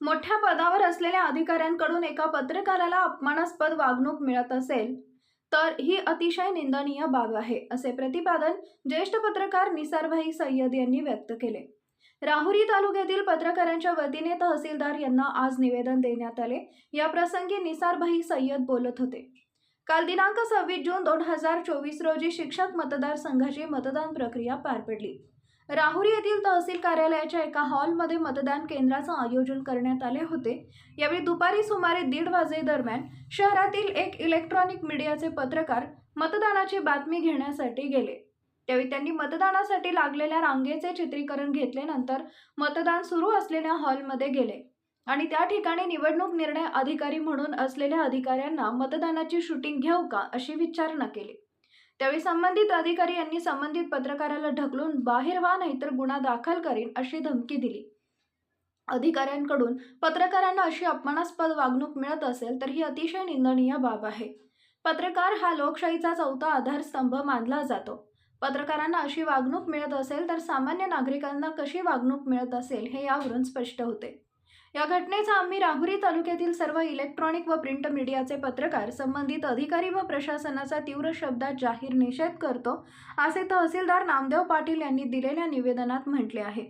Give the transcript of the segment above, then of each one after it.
मोठ्या पदावर असलेल्या अधिकाऱ्यांकडून एका पत्रकाराला अपमानास्पद वागणूक मिळत असेल तर ही अतिशय निंदनीय बाब आहे असे प्रतिपादन ज्येष्ठ पत्रकार निसारभाई सय्यद यांनी व्यक्त केले. राहुरी तालुक्यातील पत्रकारांच्या वतीने तहसीलदार यांना आज निवेदन देण्यात आले. या प्रसंगी निसारभाई सय्यद बोलत होते. काल दिनांक सव्वीस जून दोन हजार चोवीस रोजी शिक्षक मतदारसंघाची मतदान प्रक्रिया पार पडली. राहुरी येथील तहसील कार्यालयाच्या एका हॉलमध्ये मतदान केंद्राचं आयोजन करण्यात आले होते. यावेळी दुपारी सुमारे दीड वाजेदरम्यान शहरातील एक इलेक्ट्रॉनिक मीडियाचे पत्रकार मतदानाची बातमी घेण्यासाठी गेले. त्यावेळी त्यांनी मतदानासाठी लागलेल्या रांगेचे चित्रीकरण घेतल्यानंतर मतदान सुरू असलेल्या हॉलमध्ये गेले आणि त्या ठिकाणी निवडणूक निर्णय अधिकारी म्हणून असलेल्या अधिकाऱ्यांना मतदानाची शूटिंग घेऊ का अशी विचारणा केली. त्यावेळी संबंधित अधिकारी यांनी संबंधित पत्रकाराला ढकलून बाहेर व्हा नाहीतर गुन्हा दाखल करीन अशी धमकी दिली. अधिकाऱ्यांकडून पत्रकारांना अशी अपमानास्पद वागणूक मिळत असेल तर ही अतिशय निंदनीय बाब आहे. पत्रकार हा लोकशाहीचा चौथा आधारस्तंभ मानला जातो. पत्रकारांना अशी वागणूक मिळत असेल तर सामान्य नागरिकांना कशी वागणूक मिळत असेल हे यावरून स्पष्ट होते. या घटनेचा आम्ही राहुरी तालुक्यातील सर्व इलेक्ट्रॉनिक व प्रिंट मीडियाचे पत्रकार संबंधित अधिकारी व प्रशासनाचा तीव्र शब्दात जाहीर निषेध करतो असे तहसीलदार नामदेव पाटील यांनी दिलेल्या निवेदनात म्हटले आहे.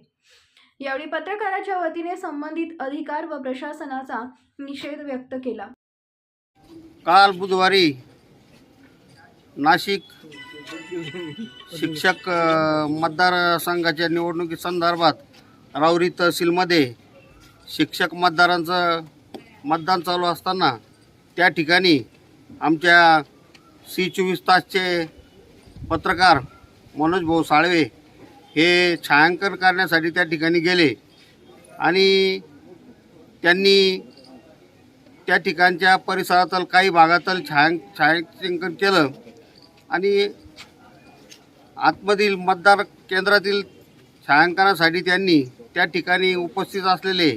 यावेळी पत्रकाराच्या वतीने संबंधित अधिकार व प्रशासनाचा निषेध व्यक्त केला. काल बुधवारी नाशिक शिक्षक मतदारसंघाच्या मतदारसंघाच्या निवडणुकीसंदर्भात राऊरी तहसीलमध्ये शिक्षक मतदारांचं मतदान चालू असताना त्या ठिकाणी आमच्या सी चोवीस तासचे पत्रकार मनोज भाऊ साळवे हे छायांकन करण्यासाठी त्या ठिकाणी गेले. आणि त्यांनी त्या ठिकाणच्या परिसरातील काही भागातील छायां छायांकन केलं. आणि आतमधील मतदार केंद्रातील छायांकनासाठी त्यांनी त्या ठिकाणी उपस्थित असलेले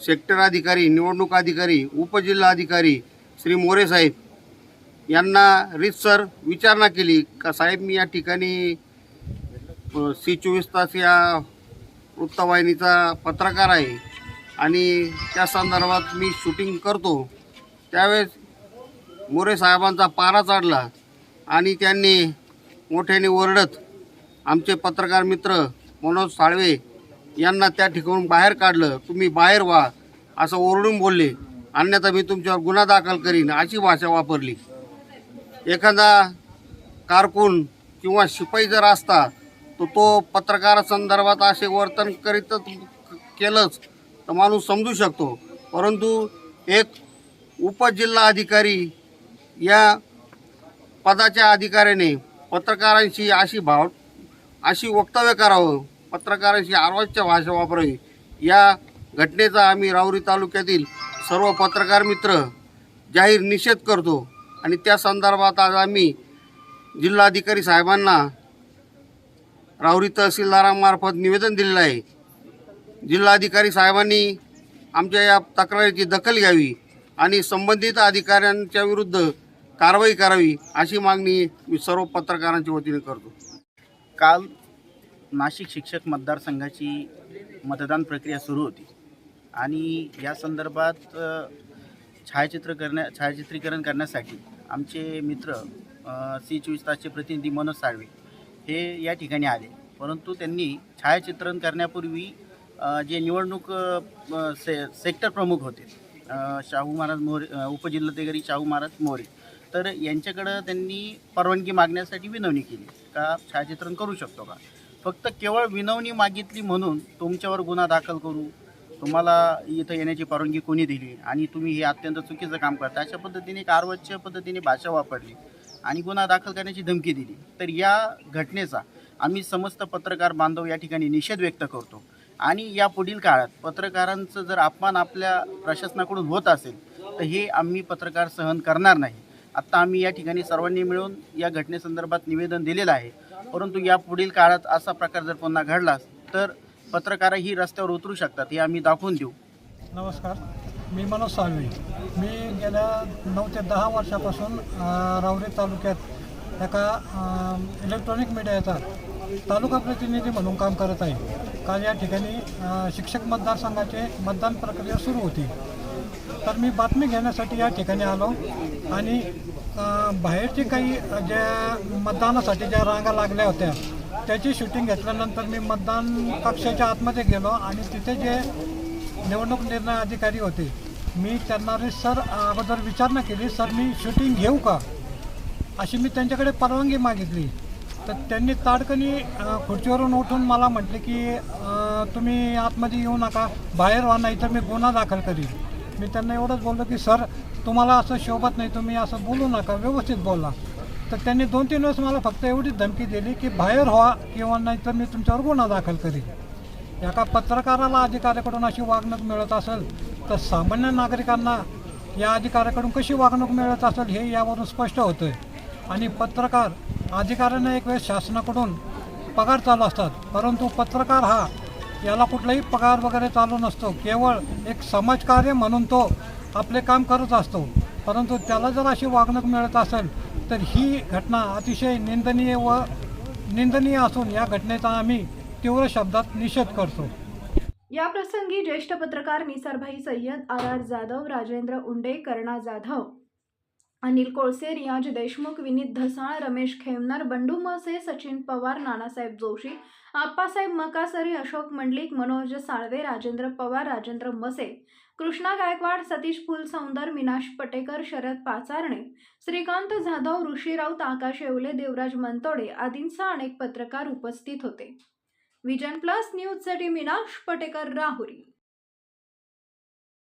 सेक्टर अधिकारी निवडणूक अधिकारी उपजिल्हाधिकारी श्री मोरे साहेब यांना रीतसर विचारणा केली. का साहेब मी या ठिकाणी सी चोवीस तास या वृत्तवाहिनीचा पत्रकार आहे आणि त्या संदर्भात मी शूटिंग करतो. त्यावेळेस मोरे साहेबांचा पारा चढला आणि त्यांनी मोठ्याने ओरडत आमचे पत्रकार मित्र मनोज साळवे यांना त्या ठिकाणून बाहेर काढलं तुम्ही बाहेर व्हा असं ओरडून बोलले. अन्यथा मी तुमच्यावर गुन्हा दाखल करीन अशी भाषा वापरली. एखादा कारकून किंवा शिपाई जर असता तर तो पत्रकारासंदर्भात असे वर्तन करीतच केलंच तर माणूस समजू शकतो. परंतु एक उपजिल्हा अधिकारी या पदाच्या अधिकाऱ्याने पत्रकारांशी अशी भाव अशी वक्तव्य करावं पत्रकारांशी आरवाजच्या भाषा वापरावी. या घटनेचा आम्ही राऊरी तालुक्यातील सर्व पत्रकार मित्र जाहीर निषेध करतो आणि त्या संदर्भात आज आम्ही जिल्हाधिकारी साहेबांना राहुरी तहसीलदारामार्फत निवेदन दिलेलं आहे. जिल्हाधिकारी साहेबांनी आमच्या या तक्रारीची दखल घ्यावी आणि संबंधित अधिकाऱ्यांच्या विरुद्ध कारवाई करावी अशी मागणी मी सर्व पत्रकारांच्या वतीने करतो. काल नाशिक शिक्षक मतदारसंघाची मतदान प्रक्रिया सुरू होती. आणि या संदर्भात छायाचित्र करण्या छायाचित्रीकरण करण्यासाठी आमचे मित्र सी चोवीस तासचे प्रतिनिधी मनोज साळवे हे या ठिकाणी आले. परंतु त्यांनी छायाचित्रण करण्यापूर्वी जे निवडणूक से सेक्टर प्रमुख होते शाहू महाराज मोरे उपजिल्हाधिकारी शाहू महाराज मोरे तर यांच्याकडं त्यांनी परवानगी मागण्यासाठी विनवणी केली. का छायाचित्रण करू शकतो का? फक्त केवळ विनवणी मागितली म्हणून तुमच्यावर गुन्हा दाखल करू तुम्हाला इथं येण्याची परवानगी कोणी दिली आणि तुम्ही हे अत्यंत चुकीचं काम करता अशा पद्धतीने एक पद्धतीने भाषा वापरली आणि गुन्हा दाखल करण्याची धमकी दिली. तर या घटनेचा आम्ही समस्त पत्रकार बांधव या ठिकाणी निषेध व्यक्त करतो. आणि या पुढील काळात पत्रकारांचं जर अपमान आपल्या प्रशासनाकडून होत असेल तर हे आम्ही पत्रकार सहन करणार नाही. आत्ता आम्ही या ठिकाणी सर्वांनी मिळून या घटनेसंदर्भात निवेदन दिलेलं आहे. परंतु या पुढील काळात असा प्रकार जर पुन्हा घडला तर पत्रकारही रस्त्यावर उतरू शकतात हे आम्ही दाखवून देऊ. नमस्कार. मी मनोज साळवे. मी गेल्या नऊ ते दहा वर्षापासून रावरी तालुक्यात एका इलेक्ट्रॉनिक मीडियाचा तालुका प्रतिनिधी म्हणून काम करत आहे. काल या ठिकाणी शिक्षक मतदारसंघाचे मतदान प्रक्रिया सुरू होती. तर मी बातमी घेण्यासाठी या ठिकाणी आलो. आणि बाहेरचे काही ज्या मतदानासाठी ज्या रांगा लागल्या होत्या त्याची शूटिंग घेतल्यानंतर मी मतदान कक्षाच्या आतमध्ये गेलो आणि तिथे जे निवडणूक निर्णय अधिकारी होते मी त्यांना सर अगोदर विचारणा केली. सर मी शूटिंग घेऊ का? अशी मी त्यांच्याकडे परवानगी मागितली. तर त्यांनी ताडकनी खुर्चीवरून उठून मला म्हटले की तुम्ही आतमध्ये येऊ नका. बाहेर व्हा नाही तर मी गुन्हा दाखल करीन. मी त्यांना एवढंच बोललो की सर तुम्हाला असं शोभत नाही तुम्ही असं बोलू नका व्यवस्थित बोला. तर त्यांनी दोन तीन वेळेस मला फक्त एवढीच धमकी दिली की बाहेर व्हा किंवा नाही तर मी तुमच्यावर गुन्हा दाखल करीन. एका पत्रकाराला अधिकाऱ्याकडून अशी वागणूक मिळत असेल तर सामान्य नागरिकांना या अधिकाऱ्याकडून कशी वागणूक मिळत असेल हे यावरून स्पष्ट होतं आहे आणि पत्रकार अधिकाऱ्यांना एक वेळेस शासनाकडून पगार चालू असतात परंतु पत्रकार हा याला कुठलाही पगार वगैरे चालू नसतो. केवळ एक समाजकार्य म्हणून तो आपले काम करत असतो. परंतु त्याला जर अशी वागणूक मिळत असेल तर ही घटना अतिशय निंदनीय व निंदनीय असून या घटनेचा आम्ही तीव्र शब्दात निषेध करतो. या प्रसंगी ज्येष्ठ पत्रकार निसारभाई सय्यद आर आर जाधव राजेंद्र उंडे कर्णा जाधव अनिल कोळसे रियाज देशमुख विनीत धसाळ रमेश खेमनार बंडू मसे सचिन पवार नानासाहेब जोशी आप्पासाहेब मकासरी अशोक मंडलिक मनोज साळवे राजेंद्र पवार राजेंद्र मसे कृष्णा गायकवाड सतीश फुलसौंदर मिनाश पटेकर शरद पाचारणे श्रीकांत जाधव ऋषी राऊत आकाश येवले देवराज मनतोडे आदींसह अनेक पत्रकार उपस्थित होते. विजन प्लस न्यूजसाठी मिनाश पटेकर राहुरी.